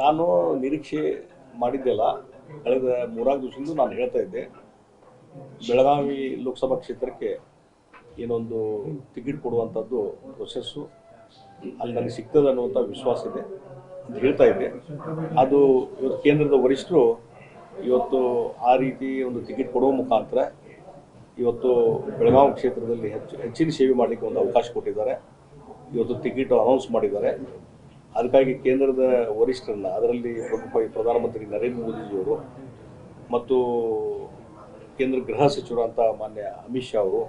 ನಾನು ನಿರೀಕ್ಷೆ ಮಾಡಿದ್ದೆಲ್ಲ ಕಳೆದ ಮೂರಾರು ದಿವಸದಿಂದ ನಾನು ಹೇಳ್ತಾ ಇದ್ದೆ. ಬೆಳಗಾವಿ ಲೋಕಸಭಾ ಕ್ಷೇತ್ರಕ್ಕೆ ಏನೊಂದು ಟಿಕೆಟ್ ಕೊಡುವಂಥದ್ದು ಪ್ರೊಸೆಸ್ಸು ಅಲ್ಲಿ ನನಗೆ ಸಿಗ್ತದೆ ಅನ್ನುವಂಥ ವಿಶ್ವಾಸ ಇದೆ ಅಂತ ಹೇಳ್ತಾ ಇದ್ದೆ. ಅದು ಇವತ್ತು ಕೇಂದ್ರದ ವರಿಷ್ಠರು ಇವತ್ತು ಆ ರೀತಿ ಒಂದು ಟಿಕೆಟ್ ಕೊಡುವ ಮುಖಾಂತರ ಇವತ್ತು ಬೆಳಗಾವಿ ಕ್ಷೇತ್ರದಲ್ಲಿ ಹೆಚ್ಚು ಹೆಚ್ಚಿನ ಸೇವೆ ಮಾಡಲಿಕ್ಕೆ ಒಂದು ಅವಕಾಶ ಕೊಟ್ಟಿದ್ದಾರೆ. ಇವತ್ತು ಟಿಕೆಟ್ ಅನೌನ್ಸ್ ಮಾಡಿದ್ದಾರೆ. ಅದಕ್ಕಾಗಿ ಕೇಂದ್ರದ ವರಿಷ್ಠರನ್ನ ಅದರಲ್ಲಿ ಪ್ರಧಾನಮಂತ್ರಿ ನರೇಂದ್ರ ಮೋದಿಜಿಯವರು ಮತ್ತು ಕೇಂದ್ರ ಗೃಹ ಸಚಿವರಂತ ಮಾನ್ಯ ಅಮಿತ್ ಶಾ ಅವರು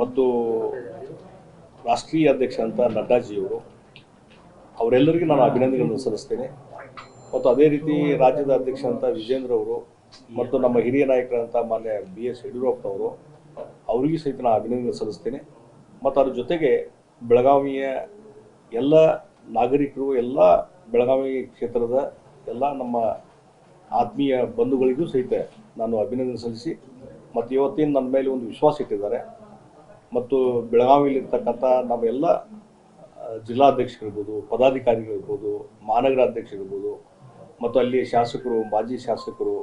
ಮತ್ತು ರಾಷ್ಟ್ರೀಯ ಅಧ್ಯಕ್ಷ ಅಂತ ನಡ್ಡಾಜಿಯವರು, ಅವರೆಲ್ಲರಿಗೂ ನಾನು ಅಭಿನಂದನೆಗಳನ್ನು ಸಲ್ಲಿಸ್ತೇನೆ. ಮತ್ತು ಅದೇ ರೀತಿ ರಾಜ್ಯದ ಅಧ್ಯಕ್ಷ ಅಂತ ವಿಜೇಂದ್ರ ಅವರು ಮತ್ತು ನಮ್ಮ ಹಿರಿಯ ನಾಯಕರಂತ ಮಾನ್ಯ ಬಿ ಎಸ್ ಯಡಿಯೂರಪ್ಪನವರು, ಅವರಿಗೂ ಸಹಿತ ನಾನು ಅಭಿನಂದನೆ ಸಲ್ಲಿಸ್ತೇನೆ. ಮತ್ತು ಅದ್ರ ಜೊತೆಗೆ ಬೆಳಗಾವಿಯ ಎಲ್ಲ ನಾಗರಿಕರು ಎಲ್ಲ ಬೆಳಗಾವಿ ಕ್ಷೇತ್ರದ ಎಲ್ಲ ನಮ್ಮ ಆತ್ಮೀಯ ಬಂಧುಗಳಿಗೂ ಸಹಿತ ನಾನು ಅಭಿನಂದನೆ ಸಲ್ಲಿಸಿ ಮತ್ತು ಇವತ್ತಿನ ನನ್ನ ಮೇಲೆ ಒಂದು ವಿಶ್ವಾಸ ಇಟ್ಟಿದ್ದಾರೆ. ಮತ್ತು ಬೆಳಗಾವಿಯಲ್ಲಿರ್ತಕ್ಕಂಥ ನಮ್ಮೆಲ್ಲ ಜಿಲ್ಲಾಧ್ಯಕ್ಷರಿರ್ಬೋದು, ಪದಾಧಿಕಾರಿಗಳಿರ್ಬೋದು ಮಹಾನಗರ ಅಧ್ಯಕ್ಷರಿರ್ಬೋದು, ಮತ್ತು ಅಲ್ಲಿ ಶಾಸಕರು, ಮಾಜಿ ಶಾಸಕರು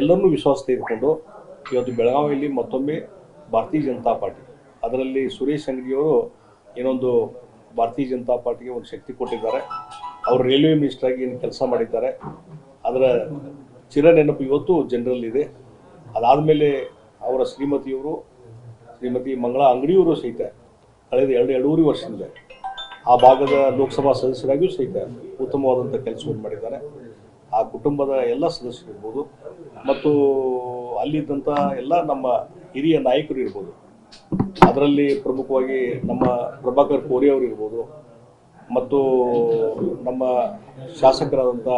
ಎಲ್ಲರನ್ನೂ ವಿಶ್ವಾಸ ತೆಗೆದುಕೊಂಡು ಇವತ್ತು ಬೆಳಗಾವಿಯಲ್ಲಿ ಮತ್ತೊಮ್ಮೆ ಭಾರತೀಯ ಜನತಾ ಪಾರ್ಟಿ, ಅದರಲ್ಲಿ ಸುರೇಶ್ ಅಂಗಡಿಯವರು ಏನೊಂದು ಭಾರತೀಯ ಜನತಾ ಪಾರ್ಟಿಗೆ ಒಂದು ಶಕ್ತಿ ಕೊಟ್ಟಿದ್ದಾರೆ. ಅವರು ರೈಲ್ವೆ ಮಿನಿಸ್ಟರ್ ಆಗಿ ಏನು ಕೆಲಸ ಮಾಡಿದ್ದಾರೆ. ಅದರ ಚಿರ ನೆನಪು ಇವತ್ತು ಜನರಲ್ಲಿದೆ ಅದಾದಮೇಲೆ ಅವರ ಶ್ರೀಮತಿಯವರು, ಶ್ರೀಮತಿ ಮಂಗಳ ಅಂಗಡಿಯವರು ಸಹಿತ ಕಳೆದ ಎರಡು, ಎರಡೂವರೆ ವರ್ಷದಿಂದ ಆ ಭಾಗದ ಲೋಕಸಭಾ ಸದಸ್ಯರಾಗಿಯೂ ಸಹಿತ ಉತ್ತಮವಾದಂಥ ಕೆಲಸವನ್ನು ಮಾಡಿದ್ದಾರೆ. ಆ ಕುಟುಂಬದ ಎಲ್ಲ ಸದಸ್ಯರಿರ್ಬೋದು ಮತ್ತು ಅಲ್ಲಿದ್ದಂಥ ಎಲ್ಲ ನಮ್ಮ ಹಿರಿಯ ನಾಯಕರು ಇರ್ಬೋದು. ಅದರಲ್ಲಿ ಪ್ರಮುಖವಾಗಿ ನಮ್ಮ ಪ್ರಭಾಕರ್ ಕೋರಿ ಅವರಿರ್ಬೋದು ಮತ್ತು ನಮ್ಮ ಶಾಸಕರಾದಂಥ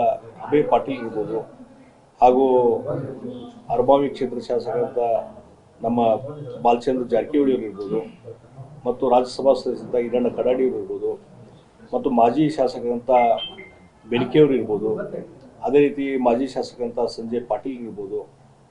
ಅಭಯ್ ಪಾಟೀಲ್ ಇರ್ಬೋದು, ಹಾಗೂ ಅರಬಾವಿ ಕ್ಷೇತ್ರ ಶಾಸಕರಾದಂಥ ನಮ್ಮ ಬಾಲಚಂದ್ರ ಜಾರಕಿಹೊಳಿ ಇರ್ಬೋದು, ಮತ್ತು ರಾಜ್ಯಸಭಾ ಸದಸ್ಯರಂಥ ಈರಣ್ಣ ಕಡಾಡಿ ಇರ್ಬೋದು, ಮತ್ತು ಮಾಜಿ ಶಾಸಕರಂಥ ಬೆಳಿಕೆಯವರು ಇರ್ಬೋದು, ಅದೇ ರೀತಿ ಮಾಜಿ ಶಾಸಕರಂಥ ಸಂಜಯ್ ಪಾಟೀಲ್ ಇರ್ಬೋದು